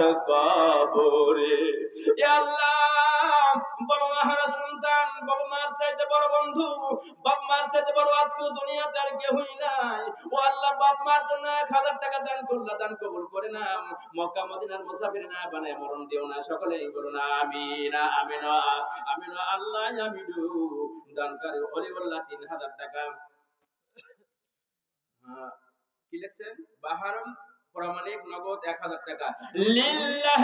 তার কবরে আল্লাহ বাবা মাহারা সন্তান বাবা মার চাইতে বড় বন্ধু বাপ মার চাইতে বড় আত্মীয় দুনিয়াতে আর কেউই নাই। ও আল্লাহ বাপ মার জন্য এক হাজার টাকা দান করলা দান কবুল করে না মক্কা মদিনার মুসাফির না বানায় মরণ দিও না সকলেই বলুন আমিন আমিন আমিন আল্লাহ আমিনু। দানকারী অলিউল্লাহ তিন হাজার টাকা। হ্যাঁ, বাহারম প্রামাণিক নগদ এক হাজার টাকা। লিল্লাহ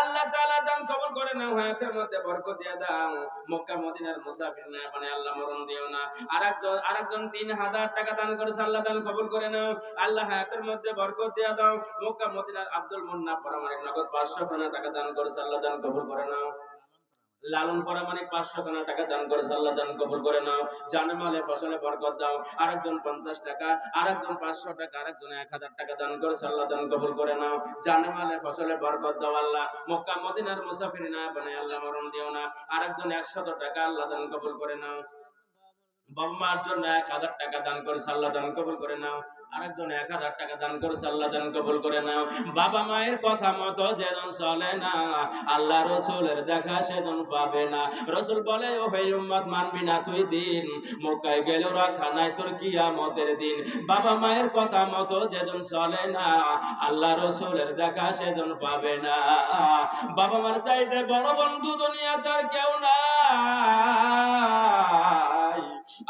আল্লাহ দান করে মানে আল্লাহ দান আল্লাহ করে নাও। আল্লাহ হায়াতের মধ্যে দাও। আব্দুল মুন্না প্রামাণিক নগদ পাঁচশো টাকা দান করেছে, আল্লাহ দান কবুল করে নাও। লালন পরামানিক পাঁচশো খানা টাকা দান করে আল্লাহ দান কবুল করে নাও। জানে মালে ফসলে বরকত দাও। আরেকজন পঞ্চাশ টাকা, আরেকজন পাঁচশো টাকা, আরেকজন এক হাজার টাকা দান করে আল্লাহ দান কবুল করে নাও। জানে মালে ফসলে বরকত দাও আল্লাহ। মক্কা মদিনার মুসাফির না বানাই আল্লাহ মরণ দিও না। আরেকজন একশত টাকা আল্লাহ দান কবুল করে নাও। বাবা মার জন্য এক হাজার টাকা দান করে আল্লাহ দান কবুল করে নাও। আরেকজন এক হাজার টাকা দান করছে, আল্লাহ দান কবুল করে নাও। বাবা মায়ের কথা মতো যেজন চলে না, আল্লাহ রসুলের দেখা সেজন পাবে না। রসুল বলে ও হে উম্মত, মানবি না তুই দিন। মক্কায় গেল রাখা নাই তোর কিয়ামতের দিন। বাবা মায়ের কথা মতো যেজন চলে না, আল্লাহ রসুলের দেখা সেজন পাবে না। বাবা মার চাইতে বড় বন্ধু দুনিয়া তার কেউ নাই।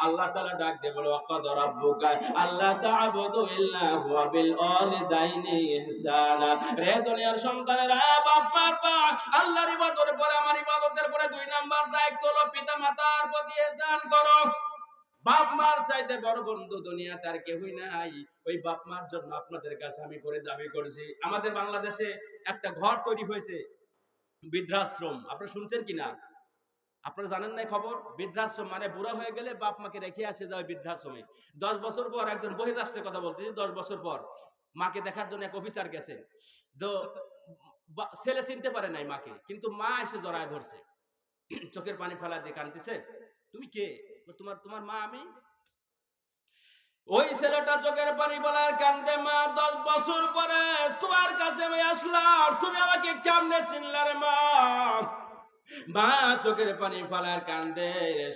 আল্লাহ তাআলা ডাক দিয়ে বলে, ওয়াকাদ রাব্বুকা আল্লাহ তা'বুদু ইল্লা হুয়া বিল ওয়ালিদাইনি ইহসানা। রে দুনিয়ার সন্তানেরা, বাপ, মার পা আল্লাহর ইবাদতের পরে, আমার ইবাদতের পরে দুই নাম্বার দায়িত্ব হলো পিতা মাতার প্রতি ইহসান করো। বাপ, মার চাইতে বড় বন্ধু দুনিয়া তার কেউই নাই। ওই বাপ, মার জন্য আপনাদের কাছে আমি করে দাবি করেছি। আমাদের বাংলাদেশে একটা ঘর তৈরি হয়েছে, বৃদ্ধাশ্রম। আপনারা শুনছেন কিনা? আপনারা জানেন না খবর? বৃদ্ধাশ্রম মানে বুড়া হয়ে গেলে বাপ মাকে রেখে আসে যায় বৃদ্ধাশ্রমে। দশ বছর পর একজন বহিরাষ্ট্রের কথা বলতেছি দশ বছর পর মাকে দেখার জন্য এক অফিসার গেছে। তো ছেলে চিনতে পারে নাই মাকে, কিন্তু মা এসে জড়ায় ধরছে। চোখের পানি ফেলা দিয়ে কানতেছে তুমি কে? তোমার তোমার মা আমি? ওই ছেলেটা চোখের পানি বলার কান্দে মা, দশ বছর পরে তোমার কাছে আমি আসলাম, তুমি আমাকে কেমনে চিনলারে মা? মা চোখের পানি ফালার কান্দে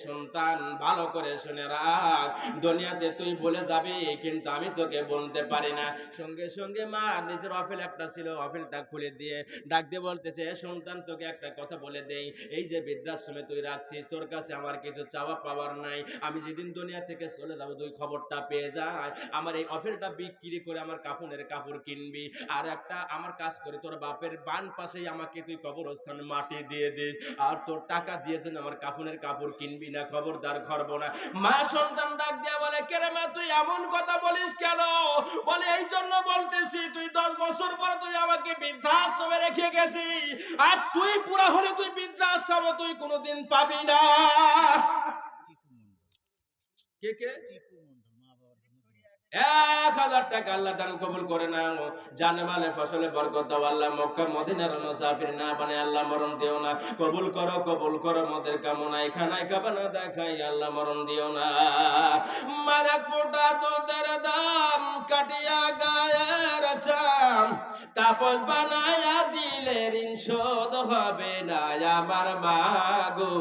সন্তান, ভালো করে শুনে রাখ। দুনিয়াতে তুই বলে যাবি, কিন্তু আমি তোকে বলতে পারি না। সঙ্গে সঙ্গে মা নিজের অফিল একটা ছিল, অফিলটা খুলে দিয়ে ডাক বলতেছে সন্তান, তোকে একটা কথা বলে দেই। এই যে বৃদ্ধাশ্রমে তুই রাখছিস, তোর কাছে আমার কিছু চাওয়া পাওয়ার নাই। আমি যেদিন দুনিয়া থেকে চলে যাব, তুই খবরটা পেয়ে যায় আমার এই অফিলটা বিক্রি করে আমার কাপড়ের কাপড় কিনবি। আর একটা আমার কাজ করে, তোর বাপের বান পাশেই আমাকে তুই কবরস্থানে মাটি দিয়ে দিস। আর তোর টাকা দিয়েছেন আমার কাফনের কাপড় কিনবি না খবরদার করব না। মা সন্তান ডাক দিয়া বলে কেরে মা তুই এমন কথা বলিস কেন? বলে এই জন্য বলতেছি তুই দশ বছর পরে তুই আমাকে বৃদ্ধাশ্রমে রেখে গেছি আর তুই পুরা হলে তুই বৃদ্ধাশ্রম তুই কোনোদিন পাবি না। কে কে? এক হাজার টাকা আল্লাহ দান কবুল করে নাও জানে মালে ফসলে বরকত দাও আল্লাহ, মক্কা, মদিনার মুসাফির না বানে আল্লাহ মরণ দিও না। কবুল করো কবুল করো মদের কামনায়, খানায় খাবানা দেখাই আল্লাহ মরণ দিও না। মারে ফোটা তোদের দাম, কাটিয়া গায়ের চাম। তাপস বানায়া দিলে ঋণ শোধ হবে না, আমার মাগো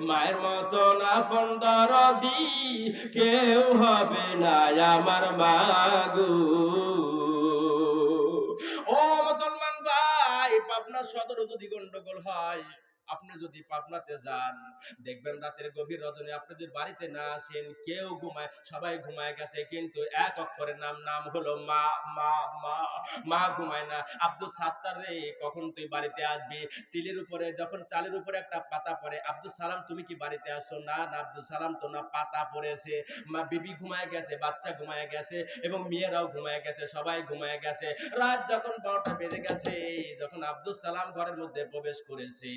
মায়ের মতো না ফন্দর দি কেউ হবে না আমার মাগু ও মুসলমান ভাই, পাবনা সদর যদি গন্ডগোল হয় আপনি যদি পাবনাতে যান, দেখবেন রাতের গভীর রজনী, আপনি যদি বাড়িতে না আসেন, কেউ ঘুমায়, সবাই ঘুমায় গেছে, কিন্তু এক অক্ষরের নাম নাম হলো মা মা মা মা ঘুমায় না। আব্দুল সাত্তার রে, কখন তুই বাড়িতে আসবি? টিলের উপরে, যখন চালের উপরে একটা পাতা পড়ে, আব্দুল সালাম, তুমি কি বাড়িতে আসছো না না, আব্দুল সালাম তো না, পাতা পড়েছে। মা, বিবি ঘুমায় গেছে, বাচ্চা ঘুমায় গেছে এবং মেয়েরাও ঘুমায় গেছে, সবাই ঘুমায় গেছে। রাত যখন বারোটা বেজে গেছে, যখন আব্দুল সালাম ঘরের মধ্যে প্রবেশ করেছে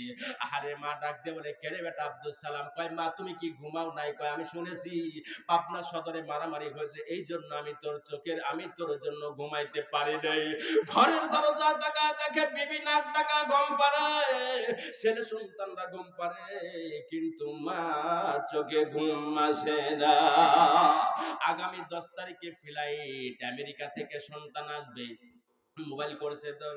আরে মা ডাক দিয়ে বলে কেরে বেটা আব্দুল সালাম? কয়, মা, তুমি কি ঘুমাও নাই? কয়, আমি শুনেছি, পাবনা সদরে মারামারি হয়েছে, এই জন্য আমি তোর চোখের, আমি তোর জন্য ঘুমাইতে পারি নাই। ঘরের দরজা টাকা দেখে বিবি নাক টাকা গম পারে ছেলে সন্তানরা ঘুম পারে কিন্তু মা চোখে ঘুম আসে না। আগামী দশ তারিখে ফ্লাইট আমেরিকা থেকে সন্তান আসবে। মোবাইল করেছে তো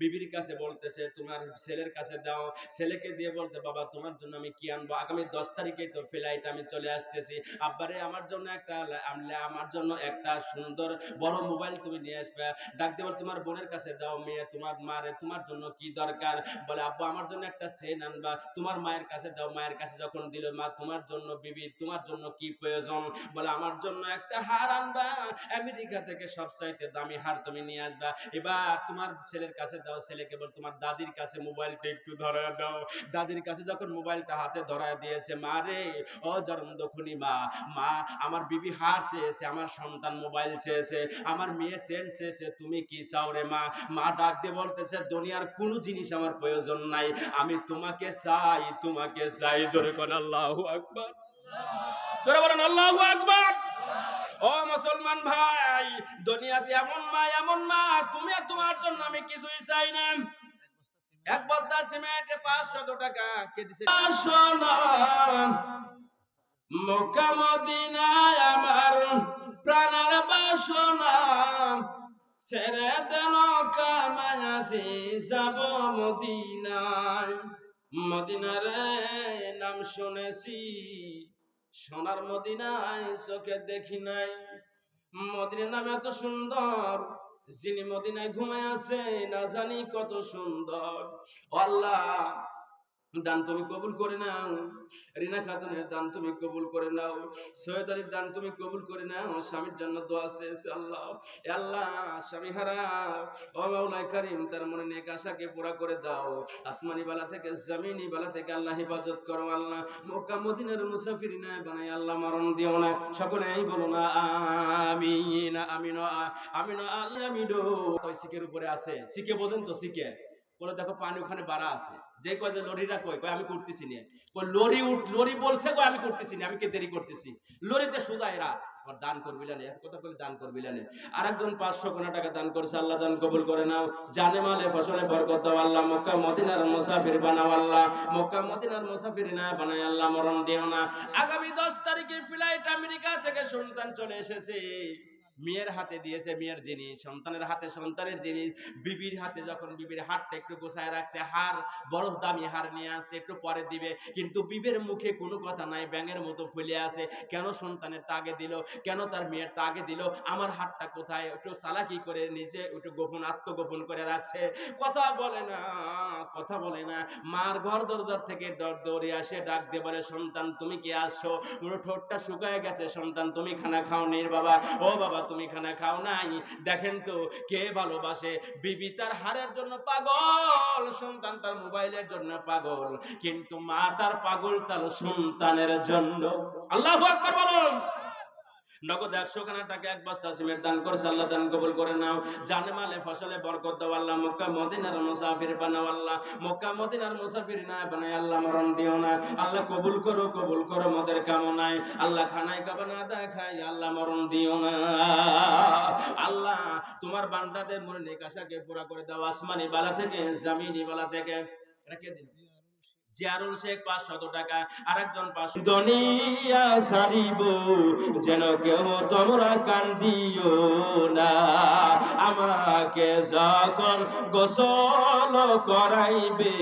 বিবির কাছে বলতেছে, তোমার ছেলের কাছে দাও। ছেলেকে দিয়ে বলতে, বাবা, তোমার জন্য আমি কি আনব? আগামী দশ তারিখে তো ফ্লাইট আমি চলে আসতেছি। আব্বারে, আমার জন্য একটা আমলে আমার জন্য একটা সুন্দর বড় মোবাইল তুমি নিয়ে আসবে। ডাক দেবার তোমার বোনের কাছে দাও মেয়ে, তোমার মারে, তোমার জন্য কি দরকার? বলে, আব্বু, আমার জন্য একটা চেন আনবা। তোমার মায়ের কাছে দাও, মায়ের কাছে যখন দিল, মা, তোমার জন্য বিবি, তোমার জন্য কি প্রয়োজন? বলে, আমার জন্য একটা হার আনবা। আমেরিকা থেকে সবচাইতে দামি হার তুমি নিয়ে আসবা। এবার তোমার ছেলের কাছে দাও ছেলেকে বল তোমার দাদির কাছে মোবাইলটা একটু ধরা দাও। দাদির কাছে যখন মোবাইলটা হাতে ধরা দিয়েছে, মা রে, ও জন্ম দক্ষিণী মা মা আমার বিবি হার চেয়েছে, আমার সন্তান মোবাইল চেয়েছে, আমার মেয়ে সেন চেয়েছে, তুমি কি চাও রে মা? মা ডাক দিয়ে বলতেছে, দুনিয়ার কোনো জিনিস আমার প্রয়োজন নাই, আমি তোমাকে চাই তোমাকে চাই। জোরে কোন আল্লাহ আকবার। জোরে বলেন, আল্লাহ আকবার। ও মুসলমান ভাই, দুনিয়াতে এমন মা এমন মা, তুমি তোমার জন্য আমি কিছুই চাই না। এক বস্তা সিমেন্টে পাঁচশত টাকা কে দিছে? মক্কা, মদিনায় আমার প্রাণের বাসনা। ছেড়ে দেন কামায়াসি যাব মদিনায়। মদিনারে নাম শুনেছি সোনার মদিনায় চোখে দেখি নাই। মদিনার নাম এত সুন্দর, যিনি মদিনায় ঘুমায় আছে, না জানি কত সুন্দর। আল্লাহ দান তুমি কবুল করে নাও রিনা খাতুনের দান তুমি কবুল করে নাও সৈয়দ আলীর দান তুমি কবুল করে নাও স্বামীর জন্য দোয়া শেষ আল্লাহ আল্লাহ স্বামী হারা ও মাওলাই করিম তার মনে নেক আশাকে পুরা করে দাও আসমানি বালা থেকে জমিনি বালা থেকে আল্লাহ হেফাজত করো আল্লাহ মক্কা মদিনার মুসাফির না বানাই আল্লাহ মরণ দিও না সকলেই বলো না আমিন আমিন আমিন আল্লাহ আমিডো ওই শিখের উপরে আছে শিখে বলেন তো শিখে বলে, দেখো, পানি ওখানে বাড়া আছে। যে কয় যে লরিটা কই? কয়, আমি করতেছি না। কই লরি উঠ, লরি বলছে, কয়, আমি করতেছি না, আমি কে দেরি করতেছি? লরিতে সোজা এরা, আমার দান করবি না এত কথা বলে দান করবি না আর একজন পাঁচশো কোনা টাকা দান করছে, আল্লাহ দান কবুল করে নাও। জানে মালে ফসলে বরকত দাও, আল্লাহ মক্কা মদিনার মুসাফির বানাও আল্লাহ। মক্কা মদিনার মুসাফির না বানাই আল্লাহ, মরণ দিও না। আগামী দশ তারিখে ফ্লাইট আমেরিকা থেকে সন্তান চলে এসেছে। মেয়ের হাতে দিয়েছে মেয়ের জিনিস, সন্তানের হাতে সন্তানের জিনিস। বিবির হাতে যখন বিবির হাতটা একটু গোছায় রাখছে, হার, বড় দামি হার নিয়ে আসছে, একটু পরে দিবে। কিন্তু বিবের মুখে কোনো কথা নাই, ব্যাঙের মতো ফুলে আছে। কেন সন্তানের তাগে দিল? কেন তার মেয়ের তাগে দিল? আমার হাতটা কোথায়? একটু চালাকি করে নিজে একটু গোপন আত্মগোপন করে রাখছে। কথা বলে না, কথা বলে না। মার ঘর দরজার থেকে দর দৌড়ে আসে, ডাক দিয়ে বলে, সন্তান, তুমি কি আসছো? ঠোঁটটা শুকায় গেছে, সন্তান, তুমি খানা খাও নির বাবা। ও বাবা তুমি খানা খাও নাই। দেখেন তো কে ভালোবাসে। বিবি তার হারের জন্য পাগল, সন্তান তার মোবাইলের জন্য পাগল। কিন্তু মা তার পাগল তার সন্তানের জন্য। আল্লাহ আকবর বলুন। নগদ একশো খানা টাকা এক বস্তা সিমেন্ট দান করছে, আল্লাহ দান কবুল করে নাও। জানে মালে ফসলে বরকত দাও, আল্লাহ মক্কা মদিনার মুসাফির বানাও, আল্লাহ। মক্কা মদিনার মুসাফির না বানাই আল্লাহ মরণ দিও না। আল্লাহ কবুল করো কবুল করো মোদের কামনায়। আল্লাহ খানায় কাবা না দেখাই আল্লাহ মরণ দিও না। আল্লাহ, তোমার বান্দাদের মনে নিকাশাকে পুরা করে দাও, আসমানি বালা থেকে, জামিনি বালা থেকে। কে দিন জিয়ারুল শেখ পাঁচশত টাকা আর একজন পাঁচশো দুনিয়া ছাড়িব যেন কেউ তোমরা কান্দিও না। আমাকে যখন গোসল করাইবে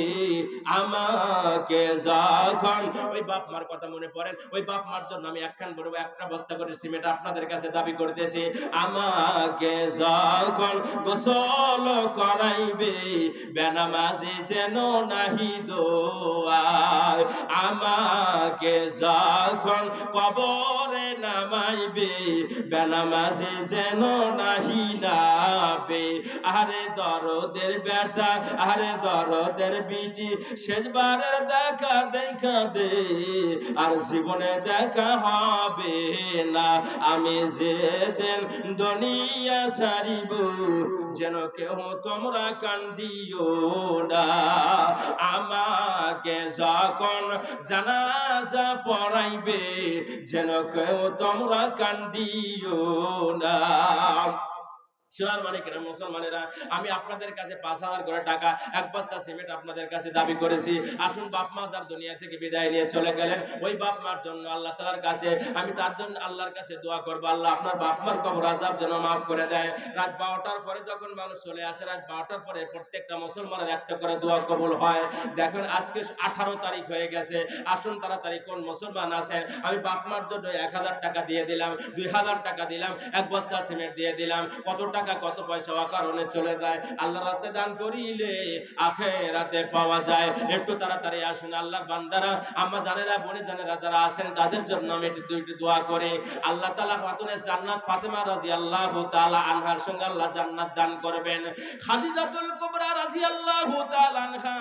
আমাকে যখন ওই বাপ মার কথা মনে পড়েন ওই বাপ মার জন্য আমি একখান বলব একটা বস্তা করে সিমেন্ট আপনাদের কাছে দাবি করতেছি। আমাকে যখন গোসল করাইবে বেনামাজি যেন নাহি দোয়ার আমাকে যখন কবরে নামাইবে, বেনামাজি যেন নাহি না হবে আরে দরদের বেটা আরে দরদের বিটি, শেষবারের দেখা দেখা দে, আর জীবনে দেখা হবে না। আমি যে দিন দুনিয়া ছাড়িব, যেন কেউ তোমরা কান্দিও না। আমাকে যখন জানাজা পড়াইবে যেন কেউ তোমরা কান্দিও না। সোনার মানিকেরা মুসলমানেরা। আমি আপনাদের কাছে পাঁচ হাজার করে টাকা, এক বস্তা সিমেন্ট আপনাদের কাছে দাবি করেছি। আসুন বাপ মা যার দুনিয়া থেকে বিদায় নিয়ে চলে গেলেন, ওই বাপ মার জন্য আল্লাহ তালার কাছে, আমি তার জন্য আল্লাহর কাছে দোয়া করব। আল্লাহ আপনার বাপ মার কবর আজাব যেন মাফ করে দেয়। রাত বারোটার পরে যখন মানুষ চলে আসে, রাত বারোটার পরে প্রত্যেকটা মুসলমানের একটা করে দোয়া কবুল হয়। দেখেন আজকে আঠারো তারিখ হয়ে গেছে। আসুন তাড়াতাড়ি, কোন মুসলমান আছেন আমি বাপ মার জন্য এক হাজার টাকা দিয়ে দিলাম, দুই হাজার টাকা দিলাম, এক বস্তা সিমেন্ট দিয়ে দিলাম। কত টাকা কত পয়সা কারণে চলে যায়। আল্লাহ রাস্তায় দান করিলে আখেরাতে পাওয়া যায়। একটু তাড়াতাড়ি আসুন আল্লাহ বান্দারা। আম্মা জানেরা, বনি জানেরা যারা আছেন, তাদের জন্য আমি একটু দুইটি দোয়া করি। আল্লাহ তাআলা ফাতুনে জান্নাত, ফাতেমা রাদিয়াল্লাহু তাআলা আনহার সঙ্গে আল্লাহ জান্নাত দান করবেন। খাদিজাতুল কুবরা রাদিয়াল্লাহু তাআলা আনহা,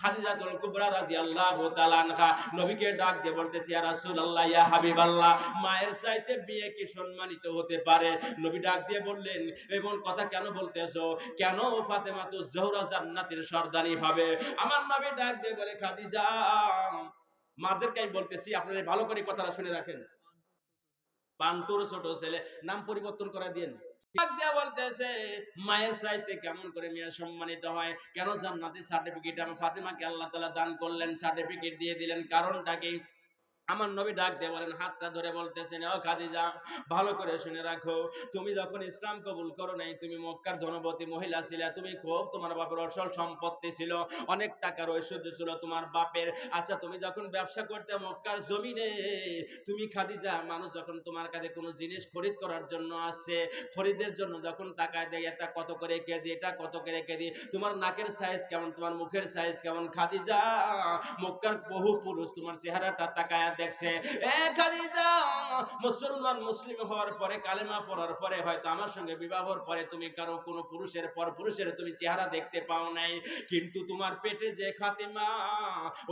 খাদিজাতুল কুবরা রাদিয়াল্লাহু তাআলা আনহা। নবীকে ডাক দিয়ে বলতেছি, ইয়া রাসূলুল্লাহ, ইয়া হাবিবাল্লাহ, মায়ের চাইতে বিয়ে কি সম্মানিত হতে পারে? নবী ডাক দিয়ে বললেন এমন কথা কেন বলতেছো? কেন ফাতেমা তো জোহরা জান্নাতের সর্দানি হবে? আমার নবী ডাক দিয়ে বলে, খাদিজা, মাদেরকে আমি বলতেছি, আপনারা ভালো করে কথাটা শুনে রাখেন। পান্তুর ছোট ছেলে, নাম পরিবর্তন করে বলতেছে, মায়ের কেমন করে মেয়ে সম্মানিত হয়? কেন জান্নাতি সার্টিফিকেট আমার ফাতেমাকে আল্লাহ তাআলা দান করলেন সার্টিফিকেট দিয়ে দিলেন, কারণটা কি? আমার নবী ডাক দিয়ে বলেন, হাতটা ধরে বলতেছেন ও খাদিজা, ভালো করে শুনে রাখো। তুমি যখন ইসলাম কবুল করো নাই, তুমি মক্কার ধনবতী মহিলা ছিলে, তুমি খুব তোমার বাপের অসল সম্পত্তি ছিল, অনেক টাকার ঐশ্বর্য ছিল তোমার বাপের। আচ্ছা তুমি যখন ব্যবসা করতে মক্কার জমিনে, তুমি খাদিজা, মানুষ যখন তোমার কাছে কোনো জিনিস খরিদ করার জন্য আসছে, খরিদের জন্য যখন টাকা দেয়, এটা কত করে কেজি, এটা কত করে কেজি, তোমার নাকের সাইজ কেমন, তোমার মুখের সাইজ কেমন? খাদিজা, মক্কার বহু পুরুষ তোমার চেহারাটা তাকায় দেখছে মুসলমান মুসলিম হওয়ার পরে, কালেমা পড়ার পরে হয়তো আমার সঙ্গে বিবাহর পরে তুমি কারও কোনো পুরুষের পর পুরুষের তুমি চেহারা দেখতে পাও নাই। কিন্তু তোমার পেটে যে ফাতেমা,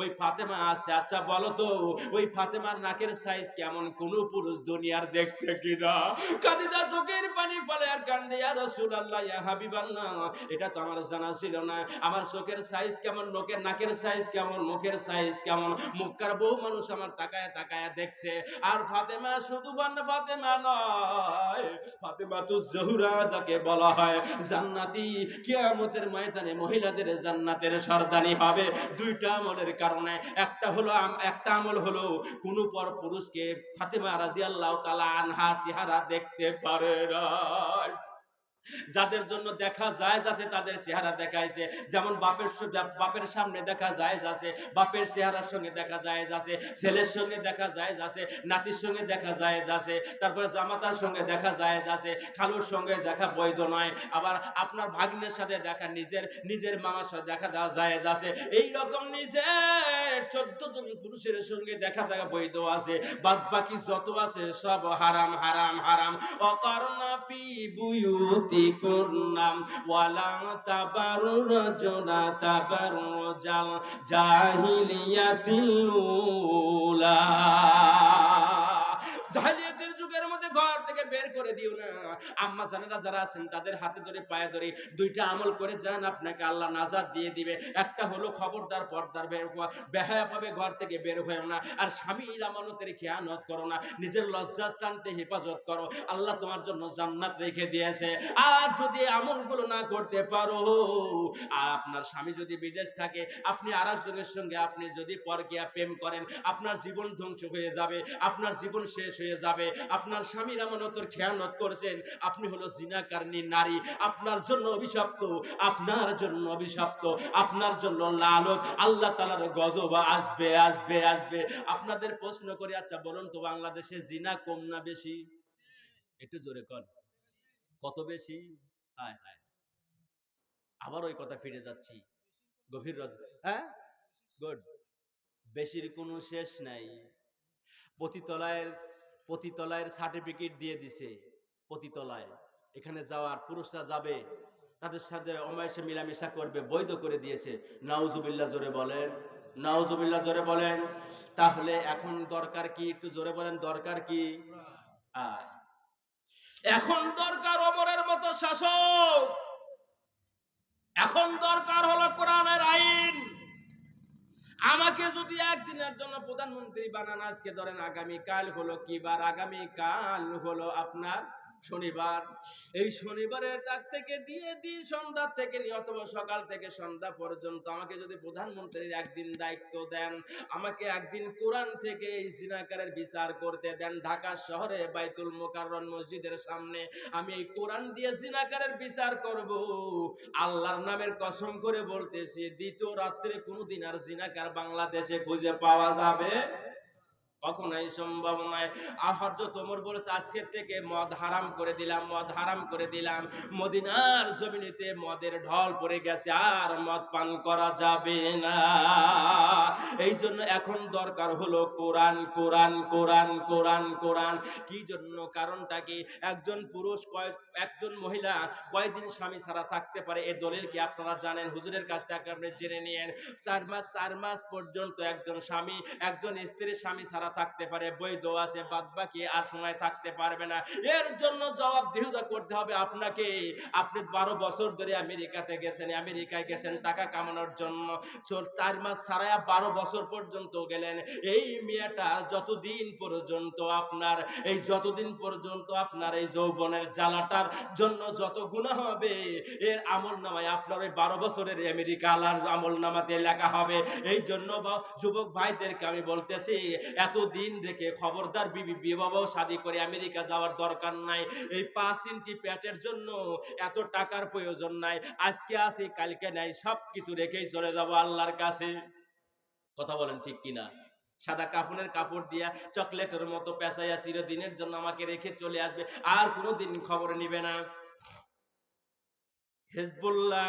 ওই ফাতেমা আছে আচ্ছা বলো তো, ওই ফাতেমার নাকের সাইজ কেমন? কোন পুরুষ দুনিয়ার দেখছে কিনা? খাদিজা চোখের পানি ফলে আর কান্দে, ইয়া রাসূলুল্লাহ, ইয়া হাবিবাল্লাহ, এটা তো আমার জানা ছিল না। আমার চোখের সাইজ কেমন? লোকের নাকের সাইজ কেমন? মুখের সাইজ কেমন? মুখকার বহু মানুষ আমার তাকায় তাকায় দেখছে, আর ফাতেমা শুধু ফাতেমা নয়, ফাতেমা তো জহুরা যাকে বলা হয়, জান্নাতি কিয়ামতের ময়দানে মহিলাদের জান্নাতের সর্দানি হবে। দুইটা আমলের কারণে, একটা হলো একটা আমল হলো কোন পর পুরুষকে ফাতেমা রাজিয়াল্লাহু তাআলা আনহা চেহারা দেখতে পারে না যাদের জন্য দেখা যায় যাচ্ছে তাদের চেহারা দেখাইছে। যেমন বাপের বাপের সামনে দেখা যায় যাচ্ছে বাপের চেহারার সঙ্গে দেখা যায় যাচ্ছে ছেলের সঙ্গে দেখা যায় যাচ্ছে নাতির সঙ্গে দেখা যায় যাচ্ছে তারপরে জামাতার সঙ্গে দেখা যায় যাচ্ছে খালুর সঙ্গে দেখা বৈধ নয়। আবার আপনার ভাগ্নের সাথে দেখা নিজের নিজের মামার সাথে দেখা দেওয়া যায় যাচ্ছে এই রকম নিজের চোদ্দ জন পুরুষের সঙ্গে দেখা দেখা বৈধ আছে। বাদ বাকি যত আছে সব হারাম হারাম হারাম। অকর্ণা ফি বুয়ুতিকুন্নাম ওয়ালা তাবাররুজনা তাবাররুজাল জাহিলিয়াতিল উলা জাহিলিয়াতের যুগের মধ্যে ঘর থেকে বের করে দিও না। আম্মা জানেরা যারা আছেন, তাদের হাতে ধরে, পায়ে ধরে দুইটা আমল করে যান, আপনাকে আল্লাহ নাজাদ দিয়ে দিবে। একটা হলো খবরদার পর্দার বের হওয়া, বেহায়া পাবে ঘর থেকে বের হয়েও না। আর স্বামীর আমানতের খেয়ানত করো না, নিজের লজ্জা স্থানতে হেফাজত করো। আল্লাহ তোমার জন্য জান্নাত রেখে দিয়েছে। আর যদি আমলগুলো না করতে পারো, আপনার স্বামী যদি বিদেশ থাকে, আপনি আর একজনের সঙ্গে আপনি যদি পরকিয়া প্রেম করেন, আপনার জীবন ধ্বংস হয়ে যাবে, আপনার জীবন শেষ হয়ে যাবে, আপনার স্বামীর আমানতর খেয়ানত করছেন? আপনি হলো জিনাকারণী নারী। আপনার জন্য অভিশপ্ত, আপনার জন্য অভিশপ্ত, আপনার জন্য লালত। আল্লাহ তালার গজব আসবে আসবে আসবে। আপনাদের প্রশ্ন করে আচ্ছা বলুন তো, বাংলাদেশে জিনা কম না বেশি? একটু জোরে কর কত বেশি? হায় হায়। আবার ওই কথা ফিরে যাচ্ছি। গভীর রজ হ্যাঁ? গুড। বেশির কোনো শেষ নাই। পতিতলায়ের পতিতলায়ের সার্টিফিকেট দিয়ে দিছে পতিতলায়। এখানে যাওয়ার পুরুষরা যাবে, তাদের সাথে অমায়সে মিলামিশা করবে, বৈধ করে দিয়েছে। নাউজুবিল্লাহ জোরে বলেন, নাউজুবিল্লাহ জোরে বলেন। তাহলে এখন দরকার কি? একটু জোরে বলেন, দরকার কি। এখন দরকার অমরের মতো শাসক। এখন দরকার হলো কোরআনের আমাকে যদি একদিনের জন্য প্রধানমন্ত্রী বানান, আজকে ধরেন আগামীকাল হলো কি বার? আগামীকাল হলো আপনার শনিবার। এই শনিবারের রাত থেকে দিয়ে দিন, সন্ধ্যা থেকে নিয়ে অথবা সকাল থেকে সন্ধ্যা পর্যন্ত আমাকে যদি প্রধানমন্ত্রীর একদিন দায়িত্ব দেন, আমাকে একদিন কোরআন থেকে এই সিনাকারের বিচার করতে দেন ঢাকা শহরে বাইতুল মোকাররম মসজিদের সামনে, আমি এই কোরআন দিয়ে জিনাকারের বিচার করব। আল্লাহর নামের কসম করে বলতেছি, দ্বিতীয় রাত্রে কোনোদিন আর জিনাকার বাংলাদেশে খুঁজে পাওয়া যাবে কখনোই সম্ভব নয়। হযরত ওমর বলেছে, আজকের থেকে মদ হারাম করে দিলাম, মদ হারাম করে দিলাম। মদিনার জমিনেতে মদের ঢল পড়ে গেছে, আর মদ পান করা যাবে না। এই জন্য এখন দরকার হলো কোরআন কোরআন কোরআন কোরআন কোরআন। কি জন্য? কারণটা কি? একজন পুরুষ, কয়, একজন মহিলা কয়দিন স্বামী ছাড়া থাকতে পারে? এ দলিল কি আপনারা জানেন? হুজুরের কাছ থেকে আপনি জেনে নিয়েন। চার মাস চার মাস পর্যন্ত একজন স্বামী, একজন স্ত্রীর স্বামী ছাড়া থাকতে পারে, বৈধ আছে বাদ বাকি আর সময় থাকতে পারবে না। এর জন্য জবাবদিহিতা করতে হবে আপনাকে। আপনি বারো বছর ধরে আমেরিকাতে গেছেন, আমেরিকায় গেছেন টাকা কামানোর জন্য। চার মাস ছাড়া বারো বছর পর্যন্ত গেলেন। এই মেয়েটা যতদিন পর্যন্ত আপনার, এই যতদিন পর্যন্ত আপনার এই যৌবনের জ্বালাটার জন্য যত গুণা হবে, এর আমল নামায় আপনার ওই বারো বছরের আমেরিকা আলার আমল নামাতে লেখা হবে। এই জন্য যুবক ভাইদেরকে আমি বলতেছি এতদিন দেখে খবরদার বিবি বিবাহ শাদী করে আমেরিকা যাওয়ার দরকার নাই। এই পাঁচ ইঞ্চি প্যাটের জন্য এত টাকার প্রয়োজন নাই। আজকে আসি, কালকে নাই সব কিছু রেখেই চলে যাব আল্লাহর কাছে। কথা বলেন ঠিক কিনা? সাদা কাপড়ের কাপড় দিয়া চকলেটের মতো পেঁচাইয়া চিরদিনের জন্য আমাকে রেখে চলে আসবে, আর কোনোদিন খবর নিবে না। হেজবুল্লাহ